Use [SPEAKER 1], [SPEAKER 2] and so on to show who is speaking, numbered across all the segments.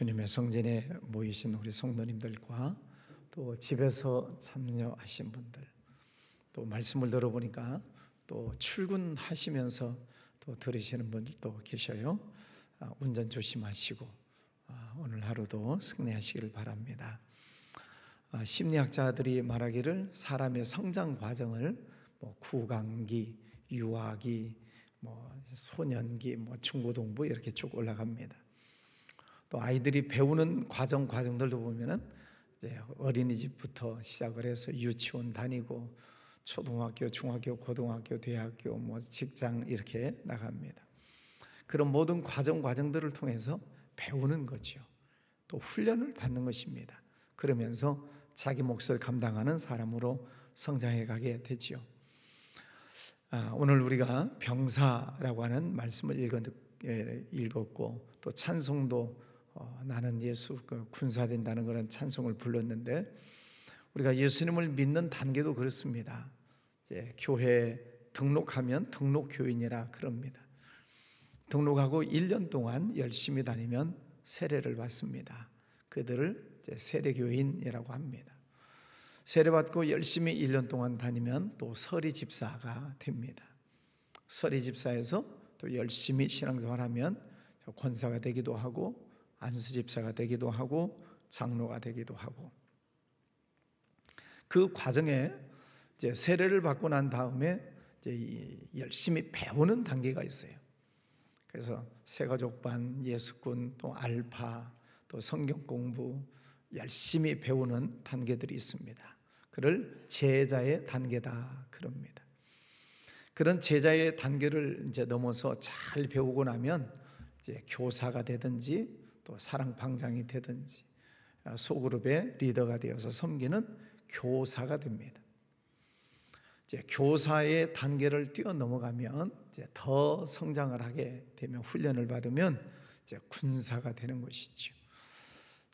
[SPEAKER 1] 주님의 성전에 모이신 우리 성도님들과 또 집에서 참여하신 분들 또 말씀을 들어보니까 또 출근하시면서 또 들으시는 분들도 계셔요. 아, 운전 조심하시고 아, 오늘 하루도 승리하시길 바랍니다. 아, 심리학자들이 말하기를 사람의 성장 과정을 뭐 구강기, 유아기, 뭐 소년기, 뭐 중고등부 이렇게 쭉 올라갑니다. 또 아이들이 배우는 과정 과정들도 보면은 어린이집부터 시작을 해서 유치원 다니고 초등학교, 중학교, 고등학교, 대학교, 뭐 직장 이렇게 나갑니다. 그런 모든 과정 과정들을 통해서 배우는 거죠. 또 훈련을 받는 것입니다. 그러면서 자기 몫을 감당하는 사람으로 성장해 가게 되지요. 아, 오늘 우리가 병사라고 하는 말씀을 예, 읽었고 또 찬송도 어, 나는 예수 그 군사 된다는 그런 찬송을 불렀는데 우리가 예수님을 믿는 단계도 그렇습니다. 이제 교회 등록하면 등록 교인이라 그럽니다. 등록하고 1년 동안 열심히 다니면 세례를 받습니다. 그들을 세례 교인이라고 합니다. 세례 받고 열심히 1년 동안 다니면 또 서리 집사가 됩니다. 서리 집사에서 또 열심히 신앙생활하면 권사가 되기도 하고 안수 집사가 되기도 하고 장로가 되기도 하고 그 과정에 이제 세례를 받고 난 다음에 열심히 배우는 단계가 있어요. 그래서 세가족반, 예수군, 또 알파, 또 성경 공부 열심히 배우는 단계들이 있습니다. 그를 제자의 단계다 그럽니다. 그런 제자의 단계를 이제 넘어서 잘 배우고 나면 이제 교사가 되든지 또 사랑 방장이 되든지 소그룹의 리더가 되어서 섬기는 교사가 됩니다. 이제 교사의 단계를 뛰어 넘어가면 이제 더 성장을 하게 되면 훈련을 받으면 이제 군사가 되는 것이죠.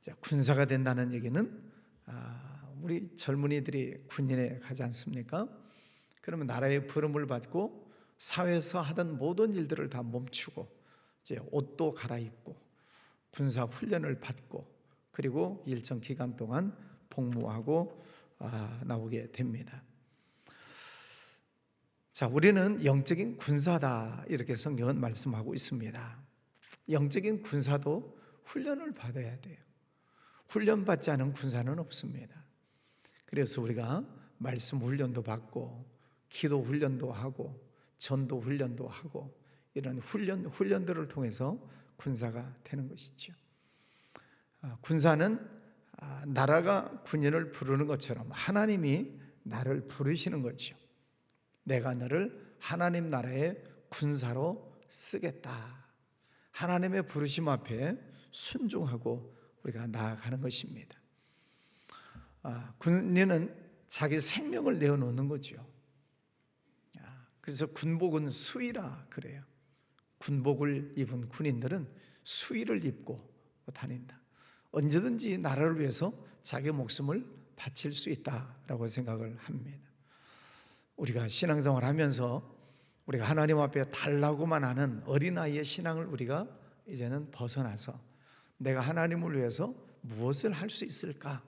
[SPEAKER 1] 이제 군사가 된다는 얘기는 아, 우리 젊은이들이 군인에 가지 않습니까? 그러면 나라의 부름을 받고 사회에서 하던 모든 일들을 다 멈추고 이제 옷도 갈아입고 군사 훈련을 받고 그리고 일정 기간 동안 복무하고 아, 나오게 됩니다. 자, 우리는 영적인 군사다 이렇게 성경은 말씀하고 있습니다. 영적인 군사도 훈련을 받아야 돼요. 훈련 받지 않은 군사는 없습니다. 그래서 우리가 말씀 훈련도 받고 기도 훈련도 하고 전도 훈련도 하고 이런 훈련 훈련들을 통해서 군사가 되는 것이죠. 아, 군사는 아, 나라가 군인을 부르는 것처럼 하나님이 나를 부르시는 거죠. 내가 너를 하나님 나라의 군사로 쓰겠다. 하나님의 부르심 앞에 순종하고 우리가 나아가는 것입니다. 아, 군인은 자기 생명을 내어놓는 거죠. 그래서 군복은 수의라 그래요. 군복을 입은 군인들은 수의를 입고 다닌다. 언제든지 나라를 위해서 자기 목숨을 바칠 수 있다라고 생각을 합니다. 우리가 신앙생활 하면서 우리가 하나님 앞에 달라고만 하는 어린아이의 신앙을 우리가 이제는 벗어나서 내가 하나님을 위해서 무엇을 할 수 있을까?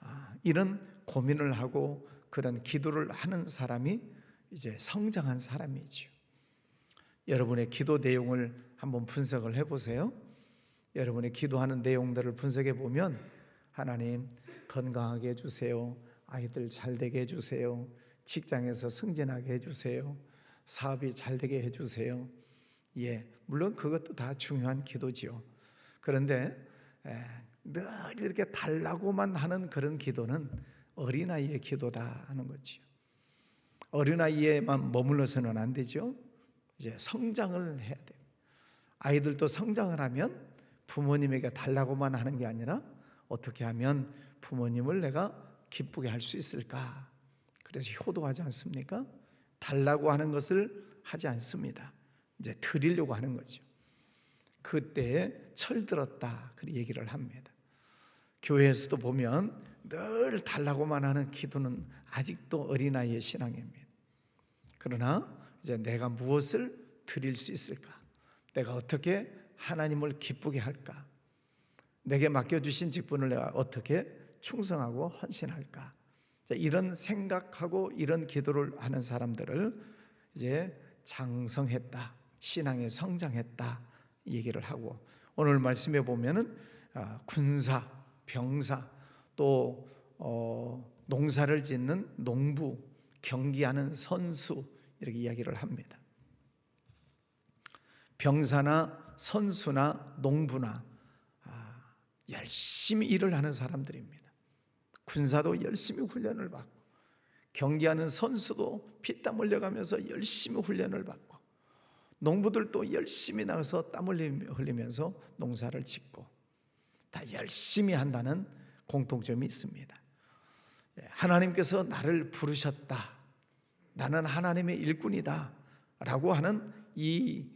[SPEAKER 1] 아, 이런 고민을 하고 그런 기도를 하는 사람이 이제 성장한 사람이지요. 여러분의 기도 내용을 한번 분석을 해보세요. 여러분의 기도하는 내용들을 분석해 보면 하나님 건강하게 해주세요. 아이들 잘 되게 해주세요. 직장에서 승진하게 해주세요. 사업이 잘 되게 해주세요. 예, 물론 그것도 다 중요한 기도지요. 그런데 에, 늘 이렇게 달라고만 하는 그런 기도는 어린아이의 기도다 하는 거지요. 어린아이에만 머물러서는 안 되죠. 이제 성장을 해야 돼. 아이들도 성장을 하면 부모님에게 달라고만 하는 게 아니라 어떻게 하면 부모님을 내가 기쁘게 할 수 있을까? 그래서 효도하지 않습니까? 달라고 하는 것을 하지 않습니다. 이제 드리려고 하는 거죠. 그때에 철들었다. 그 얘기를 합니다. 교회에서도 보면 늘 달라고만 하는 기도는 아직도 어린아이의 신앙입니다. 그러나 이제 내가 무엇을 드릴 수 있을까? 내가 어떻게 하나님을 기쁘게 할까? 내게 맡겨주신 직분을 내가 어떻게 충성하고 헌신할까? 자, 이런 생각하고 이런 기도를 하는 사람들을 이제 장성했다, 신앙에 성장했다 이 얘기를 하고 오늘 말씀에 보면은 아, 군사, 병사 또 어, 농사를 짓는 농부, 경기하는 선수 이렇게 이야기를 합니다. 병사나 선수나 농부나 아, 열심히 일을 하는 사람들입니다. 군사도 열심히 훈련을 받고 경기하는 선수도 피땀 흘려가면서 열심히 훈련을 받고 농부들도 열심히 나가서 땀 흘리- 흘리면서 농사를 짓고 다 열심히 한다는 공통점이 있습니다. 예, 하나님께서 나를 부르셨다. 나는 하나님의 일꾼이다 라고 하는 이이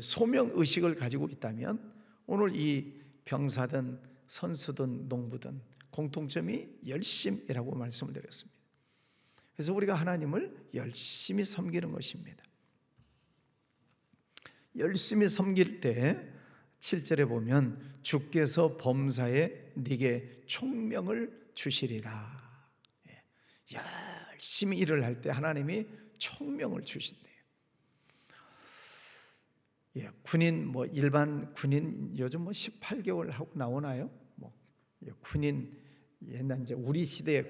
[SPEAKER 1] 소명 의식을 가지고 있다면 오늘 이 병사든 선수든 농부든 공통점이 열심이라고 말씀을 드렸습니다. 그래서 우리가 하나님을 열심히 섬기는 것입니다. 열심히 섬길 때 7절에 보면 주께서 범사에 네게 총명을 주시리라. 예, 열심히 일을 할 때 하나님이 총명을 주신대요. 예, 군인 뭐 일반 군인 요즘 뭐 18개월 하고 나오나요? 뭐 예, 군인 옛날 이제 우리 시대에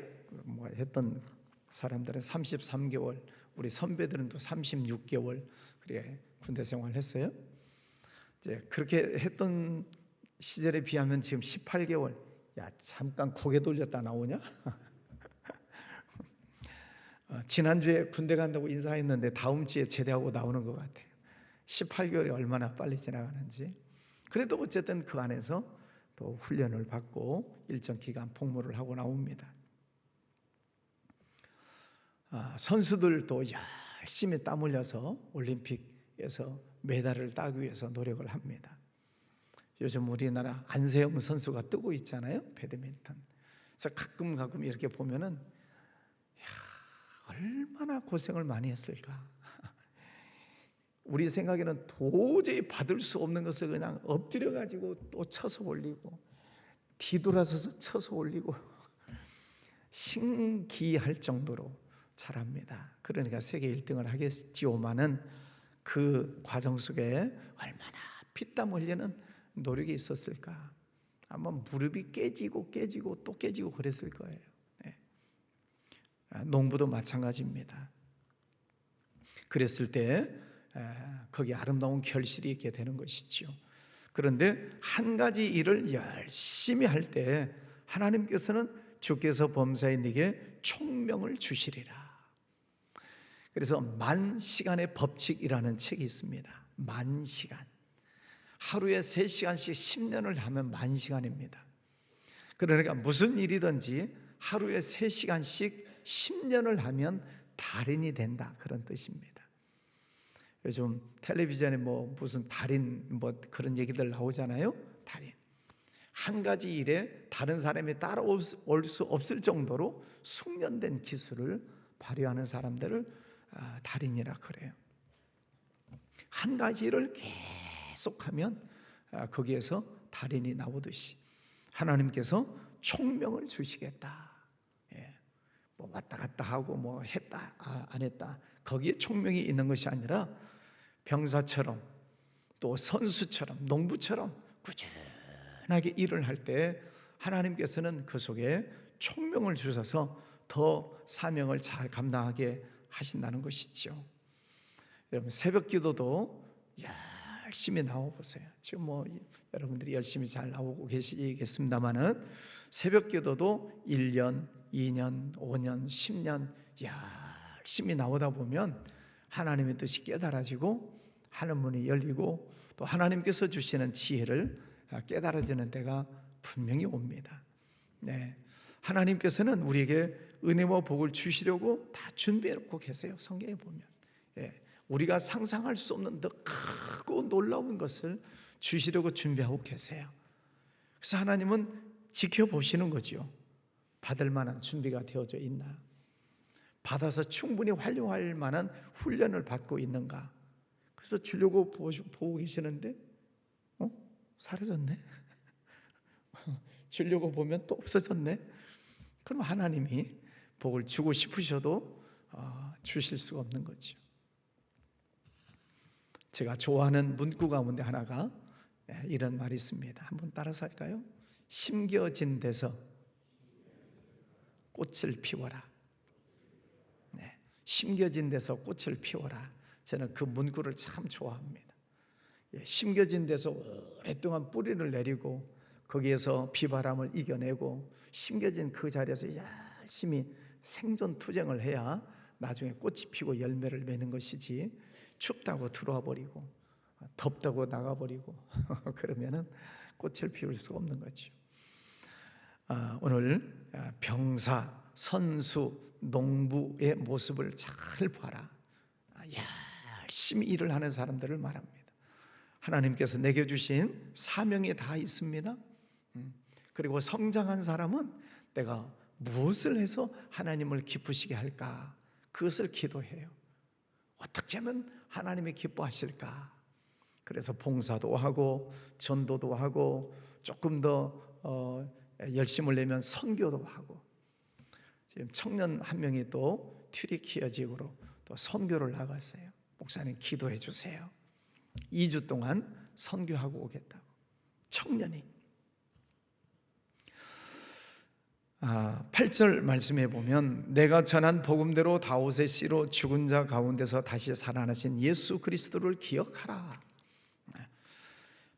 [SPEAKER 1] 뭐 했던 사람들은 33개월, 우리 선배들은 또 36개월 그래 군대 생활을 했어요. 이제 그렇게 했던 시절에 비하면 지금 18개월. 야 잠깐 고개 돌렸다 나오냐? 어, 지난주에 군대 간다고 인사했는데 다음 주에 제대하고 나오는 것 같아요. 18개월이 얼마나 빨리 지나가는지. 그래도 어쨌든 그 안에서 또 훈련을 받고 일정 기간 복무를 하고 나옵니다. 아, 선수들도 열심히 땀 흘려서 올림픽에서 메달을 따기 위해서 노력을 합니다. 요즘 우리나라 안세영 선수가 뜨고 있잖아요, 배드민턴. 그래서 가끔 가끔 이렇게 보면은 야, 얼마나 고생을 많이 했을까. 우리 생각에는 도저히 받을 수 없는 것을 그냥 엎드려 가지고 또 쳐서 올리고 뒤돌아서서 쳐서 올리고 신기할 정도로 잘합니다. 그러니까 세계 1등을 하겠지요만은 그 과정 속에 얼마나 피땀 흘리는 노력이 있었을까? 아마 무릎이 깨지고 깨지고 또 깨지고 그랬을 거예요. 네. 아, 농부도 마찬가지입니다. 그랬을 때 에, 거기 아름다운 결실이 있게 되는 것이지요. 그런데 한 가지 일을 열심히 할 때 하나님께서는 주께서 범사에 네게 총명을 주시리라. 그래서 만 시간의 법칙이라는 책이 있습니다. 만 시간. 하루에 세 시간씩 10년을 하면 만 시간입니다. 그러니까 무슨 일이든지 하루에 세 시간씩 10년을 하면 달인이 된다 그런 뜻입니다. 요즘 텔레비전에 뭐 무슨 달인 뭐 그런 얘기들 나오잖아요. 달인. 한 가지 일에 다른 사람이 따라올 수 없을 정도로 숙련된 기술을 발휘하는 사람들을 아, 달인이라 그래요. 한 가지 일을 계속하면 아, 거기에서 달인이 나오듯이 하나님께서 총명을 주시겠다. 예. 뭐 왔다 갔다 하고 뭐 했다 아, 안 했다 거기에 총명이 있는 것이 아니라 병사처럼 또 선수처럼 농부처럼 꾸준하게 일을 할 때 하나님께서는 그 속에 총명을 주셔서 더 사명을 잘 감당하게 하신다는 것이죠. 여러분 새벽 기도도 열심히 나와 보세요. 지금 뭐 여러분들이 열심히 잘 나오고 계시겠습니다만은 새벽 기도도 1년, 2년, 5년, 10년 열심히 나오다 보면 하나님의 뜻이 깨달아지고 하는 문이 열리고 또 하나님께서 주시는 지혜를 깨달아지는 때가 분명히 옵니다. 네. 하나님께서는 우리에게 은혜와 복을 주시려고 다 준비해 놓고 계세요. 성경에 보면. 예. 우리가 상상할 수 없는 더 크고 놀라운 것을 주시려고 준비하고 계세요. 그래서 하나님은 지켜보시는 거죠. 받을 만한 준비가 되어져 있나? 받아서 충분히 활용할 만한 훈련을 받고 있는가? 그래서 주려고 보고 계시는데, 어? 사라졌네? 주려고 보면 또 없어졌네. 그럼 하나님이 복을 주고 싶으셔도 어, 주실 수가 없는 거죠. 제가 좋아하는 문구 가운데 하나가 예, 이런 말이 있습니다. 한번 따라서 할까요? 심겨진 데서 꽃을 피워라. 네, 심겨진 데서 꽃을 피워라. 저는 그 문구를 참 좋아합니다. 예, 심겨진 데서 오랫동안 뿌리를 내리고 거기에서 비바람을 이겨내고 심겨진 그 자리에서 열심히 생존 투쟁을 해야 나중에 꽃이 피고 열매를 맺는 것이지 춥다고 들어와 버리고 덥다고 나가 버리고 그러면은 꽃을 피울 수가 없는 거죠. 아, 오늘 아, 병사, 선수, 농부의 모습을 잘 봐라. 아, 열심히 일을 하는 사람들을 말합니다. 하나님께서 내게 주신 사명이 다 있습니다. 음, 그리고 성장한 사람은 내가 무엇을 해서 하나님을 기쁘시게 할까? 그것을 기도해요. 어떻게 하면 하나님이 기뻐하실까? 그래서 봉사도 하고 전도도 하고 조금 더 어, 열심을 내면 선교도 하고 지금 청년 한 명이 또 튀리키어 지역으로 또 선교를 나갔어요. 목사님 기도해 주세요. 2주 동안 선교하고 오겠다고 청년이 아, 8절 말씀해 보면 내가 전한 복음대로 다윗의 씨로 죽은 자 가운데서 다시 살아나신 예수 그리스도를 기억하라.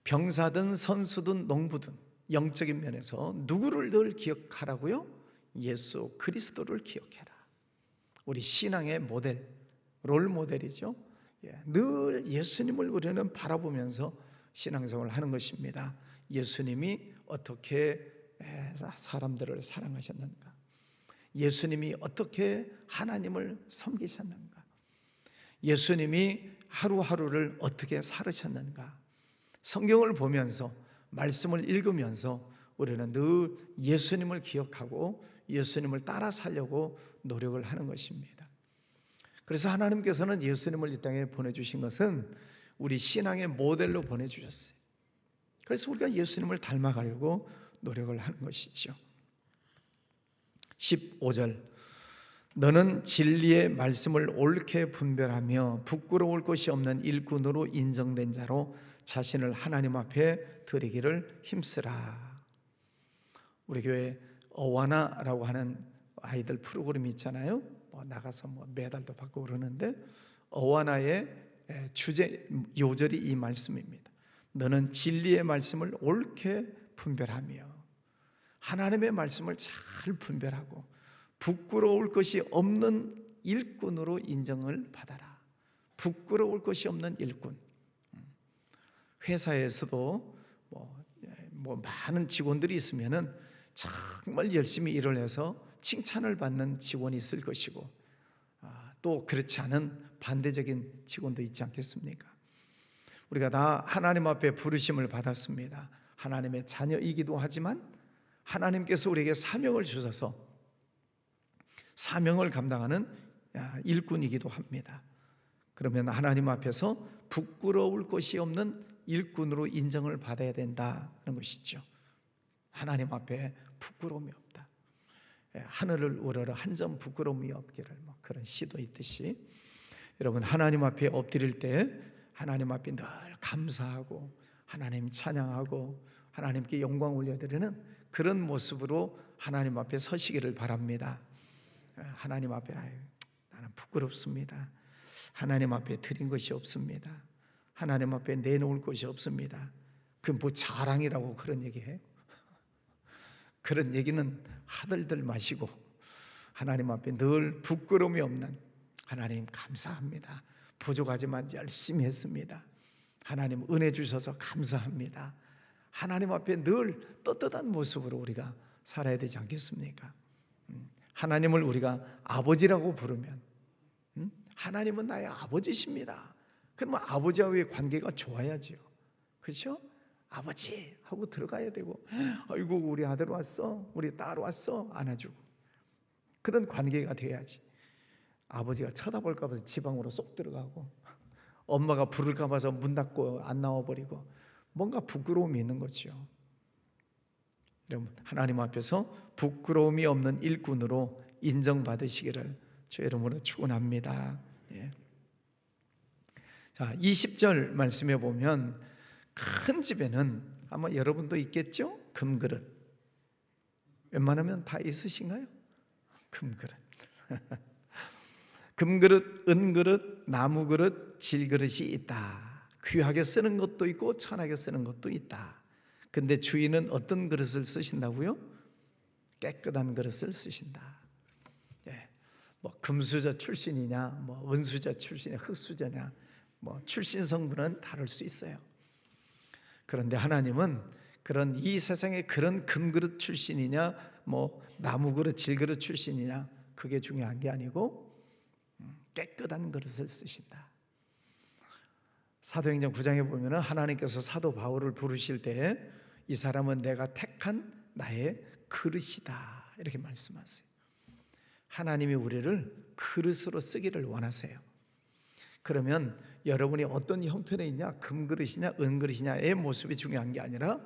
[SPEAKER 1] 병사든 선수든 농부든 영적인 면에서 누구를 늘 기억하라고요? 예수 그리스도를 기억해라. 우리 신앙의 모델, 롤 모델이죠. 예, 늘 예수님을 우리는 바라보면서 신앙생활을 하는 것입니다. 예수님이 어떻게 사람들을 사랑하셨는가? 예수님이 어떻게 하나님을 섬기셨는가? 예수님이 하루하루를 어떻게 살으셨는가? 성경을 보면서 말씀을 읽으면서 우리는 늘 예수님을 기억하고 예수님을 따라 살려고 노력을 하는 것입니다. 그래서 하나님께서는 예수님을 이 땅에 보내주신 것은 우리 신앙의 모델로 보내주셨어요. 그래서 우리가 예수님을 닮아가려고 노력을 하는 것이지요. 15절 너는 진리의 말씀을 옳게 분별하며 부끄러울 것이 없는 일꾼으로 인정된 자로 자신을 하나님 앞에 드리기를 힘쓰라. 우리 교회 어와나라고 하는 아이들 프로그램이 있잖아요. 뭐 나가서 뭐 메달도 받고 그러는데 어와나의 주제 요절이 이 말씀입니다. 너는 진리의 말씀을 옳게 분별하며 하나님의 말씀을 잘 분별하고 부끄러울 것이 없는 일꾼으로 인정을 받아라. 부끄러울 것이 없는 일꾼. 회사에서도 뭐, 뭐 많은 직원들이 있으면은 정말 열심히 일을 해서 칭찬을 받는 직원이 있을 것이고 아, 또 그렇지 않은 반대적인 직원도 있지 않겠습니까? 우리가 다 하나님 앞에 부르심을 받았습니다. 하나님의 자녀이기도 하지만 하나님께서 우리에게 사명을 주셔서 사명을 감당하는 일꾼이기도 합니다. 그러면 하나님 앞에서 부끄러울 것이 없는 일꾼으로 인정을 받아야 된다는 것이죠. 하나님 앞에 부끄러움이 없다. 예, 하늘을 우러러 한 점 부끄러움이 없기를 뭐 그런 시도 있듯이 여러분 하나님 앞에 엎드릴 때 하나님 앞에 늘 감사하고 하나님 찬양하고 하나님께 영광 올려드리는 그런 모습으로 하나님 앞에 서시기를 바랍니다. 하나님 앞에 아유, 나는 부끄럽습니다. 하나님 앞에 드린 것이 없습니다. 하나님 앞에 내놓을 것이 없습니다. 그 뭐 자랑이라고 그런 얘기해? 그런 얘기는 하들들 마시고 하나님 앞에 늘 부끄러움이 없는 하나님 감사합니다. 부족하지만 열심히 했습니다. 하나님 은혜 주셔서 감사합니다. 하나님 앞에 늘 떳떳한 모습으로 우리가 살아야 되지 않겠습니까? 음, 하나님을 우리가 아버지라고 부르면 음, 하나님은 나의 아버지십니다. 그러면 아버지와의 관계가 좋아야지요. 그렇죠? 아버지 하고 들어가야 되고 아이고 우리 아들 왔어 우리 딸 왔어 안아주고 그런 관계가 돼야지 아버지가 쳐다볼까 봐서 지방으로 쏙 들어가고 엄마가 부를까 봐서 문 닫고 안 나와 버리고 뭔가 부끄러움이 있는 거죠. 여러분 하나님 앞에서 부끄러움이 없는 일꾼으로 인정받으시기를 주의 이름으로 축원합니다. 예. 자, 20절 말씀해 보면 큰 집에는 아마 여러분도 있겠죠? 금그릇. 웬만하면 다 있으신가요? 금그릇. 금그릇, 은그릇, 나무그릇, 질그릇이 있다. 귀하게 쓰는 것도 있고 천하게 쓰는 것도 있다. 근데 주인은 어떤 그릇을 쓰신다고요? 깨끗한 그릇을 쓰신다. 예. 뭐 금수저 출신이냐, 뭐 은수저 출신이냐, 흑수저냐, 뭐 출신 성분은 다를 수 있어요. 그런데 하나님은 그런 이 세상의 그런 금그릇 출신이냐, 뭐 나무그릇, 질그릇 출신이냐, 그게 중요한 게 아니고 음, 깨끗한 그릇을 쓰신다. 사도행전 9장에 보면은 하나님께서 사도 바울을 부르실 때이 사람은 내가 택한 나의 그릇이다 이렇게 말씀하세요. 하나님이 우리를 그릇으로 쓰기를 원하세요. 그러면 여러분이 어떤 형편에 있냐, 금그릇이냐, 은그릇이냐의 모습이 중요한 게 아니라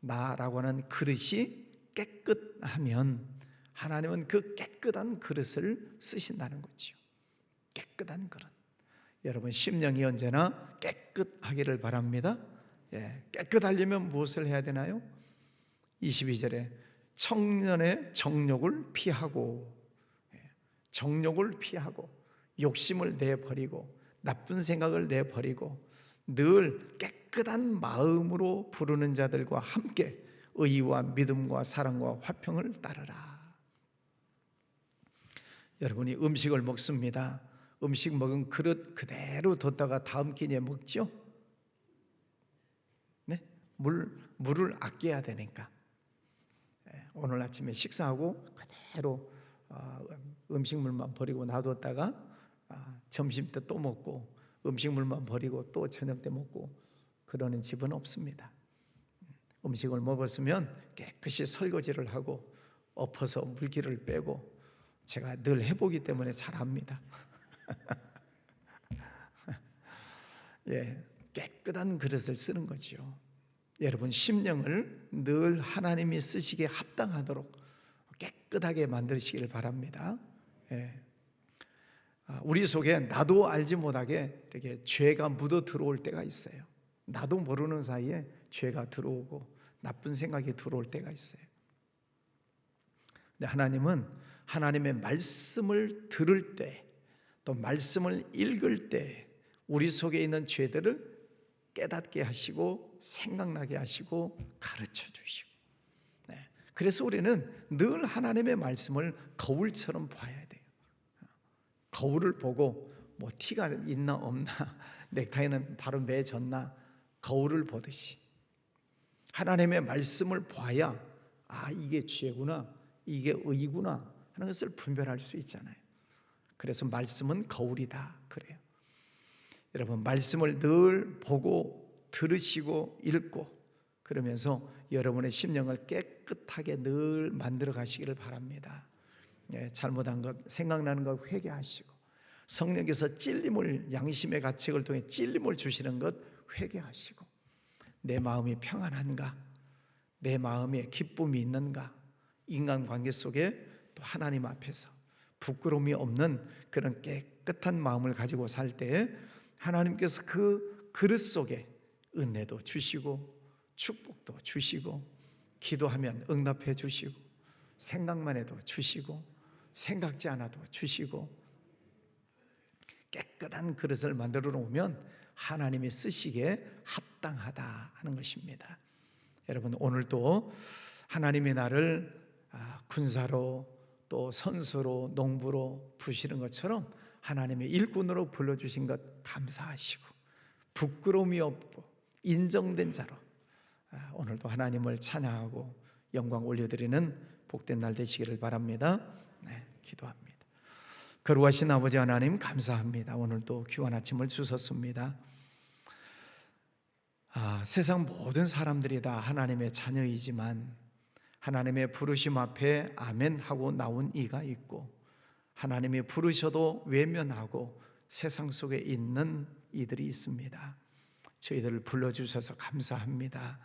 [SPEAKER 1] 나라고 하는 그릇이 깨끗하면 하나님은 그 깨끗한 그릇을 쓰신다는 거지요. 깨끗한 그릇. 여러분 심령이 언제나 깨끗하기를 바랍니다. 예, 깨끗하려면 무엇을 해야 되나요? 22절에 청년의 정욕을 피하고 예, 정욕을 피하고 욕심을 내버리고 나쁜 생각을 내버리고 늘 깨끗한 마음으로 부르는 자들과 함께 의와 믿음과 사랑과 화평을 따르라. 여러분이 음식을 먹습니다. 음식 먹은 그릇 그대로 뒀다가 다음 끼니에 먹죠. 네, 물 물을 아껴야 되니까. 예, 오늘 아침에 식사하고 그대로 어, 음식물만 버리고 놔뒀다가 아, 점심 때 또 먹고 음식물만 버리고 또 저녁 때 먹고 그러는 집은 없습니다. 음식을 먹었으면 깨끗이 설거지를 하고 엎어서 물기를 빼고 제가 늘 해보기 때문에 잘 압니다. 예, 깨끗한 그릇을 쓰는 거죠. 여러분 심령을 늘 하나님이 쓰시기에 합당하도록 깨끗하게 만드시기를 바랍니다. 예. 아, 우리 속에 나도 알지 못하게 이렇게 죄가 묻어 들어올 때가 있어요. 나도 모르는 사이에 죄가 들어오고 나쁜 생각이 들어올 때가 있어요. 근데 하나님은 하나님의 말씀을 들을 때, 또 말씀을 읽을 때 우리 속에 있는 죄들을 깨닫게 하시고 생각나게 하시고 가르쳐 주시고. 네. 그래서 우리는 늘 하나님의 말씀을 거울처럼 봐야 돼요. 거울을 보고 뭐 티가 있나 없나 넥타이는 바로 매졌나 거울을 보듯이 하나님의 말씀을 봐야 아 이게 죄구나 이게 의구나 하는 것을 분별할 수 있잖아요. 그래서 말씀은 거울이다 그래요. 여러분 말씀을 늘 보고 들으시고 읽고 그러면서 여러분의 심령을 깨끗하게 늘 만들어 가시기를 바랍니다. 예, 잘못한 것 생각나는 것 회개하시고 성령께서 찔림을 양심의 가책을 통해 찔림을 주시는 것 회개하시고 내 마음이 평안한가? 내 마음에 기쁨이 있는가? 인간 관계 속에 또 하나님 앞에서 부끄러움이 없는 그런 깨끗한 마음을 가지고 살때 하나님께서 그 그릇 속에 은혜도 주시고 축복도 주시고 기도하면 응답해 주시고 생각만 해도 주시고 생각지 않아도 주시고 깨끗한 그릇을 만들어 놓으면 하나님이 쓰시기에 합당하다 하는 것입니다. 여러분 오늘도 하나님이 나를 아, 군사로 또 선수로 농부로 부시는 것처럼 하나님의 일꾼으로 불러주신 것 감사하시고 부끄러움이 없고 인정된 자로 아, 오늘도 하나님을 찬양하고 영광 올려드리는 복된 날 되시기를 바랍니다. 네, 기도합니다. 거룩하신 아버지 하나님 감사합니다. 오늘도 귀한 아침을 주셨습니다. 아, 세상 모든 사람들이 다 하나님의 자녀이지만 하나님의 부르심 앞에 아멘 하고 나온 이가 있고 하나님이 부르셔도 외면하고 세상 속에 있는 이들이 있습니다. 저희들을 불러 주셔서 감사합니다.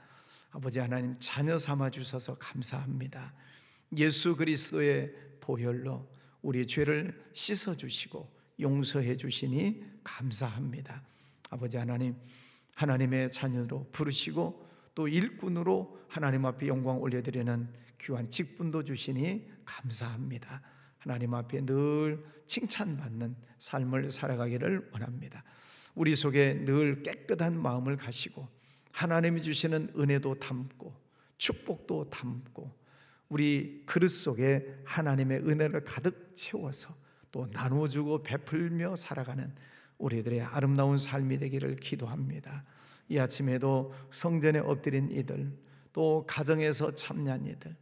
[SPEAKER 1] 아버지 하나님 자녀 삼아 주셔서 감사합니다. 예수 그리스도의 보혈로 우리 죄를 씻어 주시고 용서해 주시니 감사합니다. 아버지 하나님 하나님의 자녀로 부르시고 또 일꾼으로 하나님 앞에 영광 올려드리는 귀한 직분도 주시니 감사합니다. 하나님 앞에 늘 칭찬받는 삶을 살아가기를 원합니다. 우리 속에 늘 깨끗한 마음을 가시고 하나님이 주시는 은혜도 담고 축복도 담고 우리 그릇 속에 하나님의 은혜를 가득 채워서 또 나누어주고 베풀며 살아가는 우리들의 아름다운 삶이 되기를 기도합니다. 이 아침에도 성전에 엎드린 이들, 또 가정에서 참여한 이들,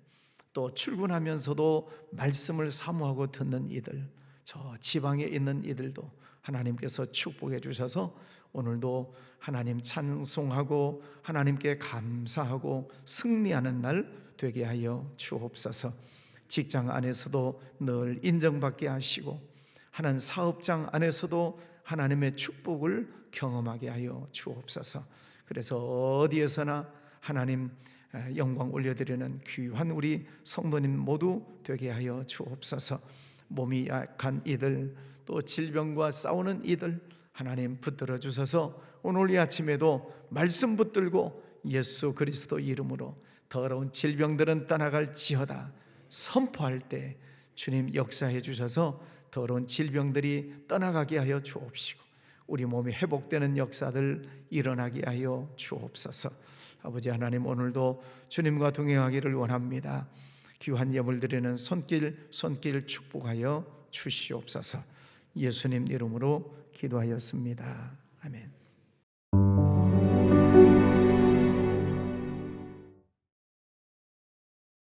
[SPEAKER 1] 또 출근하면서도 말씀을 사모하고 듣는 이들, 저 지방에 있는 이들도 하나님께서 축복해 주셔서 오늘도 하나님 찬송하고 하나님께 감사하고 승리하는 날 되게 하여 주옵소서. 직장 안에서도 늘 인정받게 하시고 하는 사업장 안에서도 하나님의 축복을 경험하게 하여 주옵소서. 그래서 어디에서나 하나님 영광 올려드리는 귀한 우리 성도님 모두 되게 하여 주옵소서. 몸이 약한 이들 또 질병과 싸우는 이들 하나님 붙들어 주셔서 오늘 이 아침에도 말씀 붙들고 예수 그리스도 이름으로 더러운 질병들은 떠나갈 지어다 선포할 때 주님 역사해 주셔서 더러운 질병들이 떠나가게 하여 주옵시고 우리 몸이 회복되는 역사들 일어나게 하여 주옵소서. 아버지 하나님 오늘도 주님과 동행하기를 원합니다. 귀한 예물 드리는 손길 손길 축복하여 주시옵소서. 예수님 이름으로 기도하였습니다. 아멘.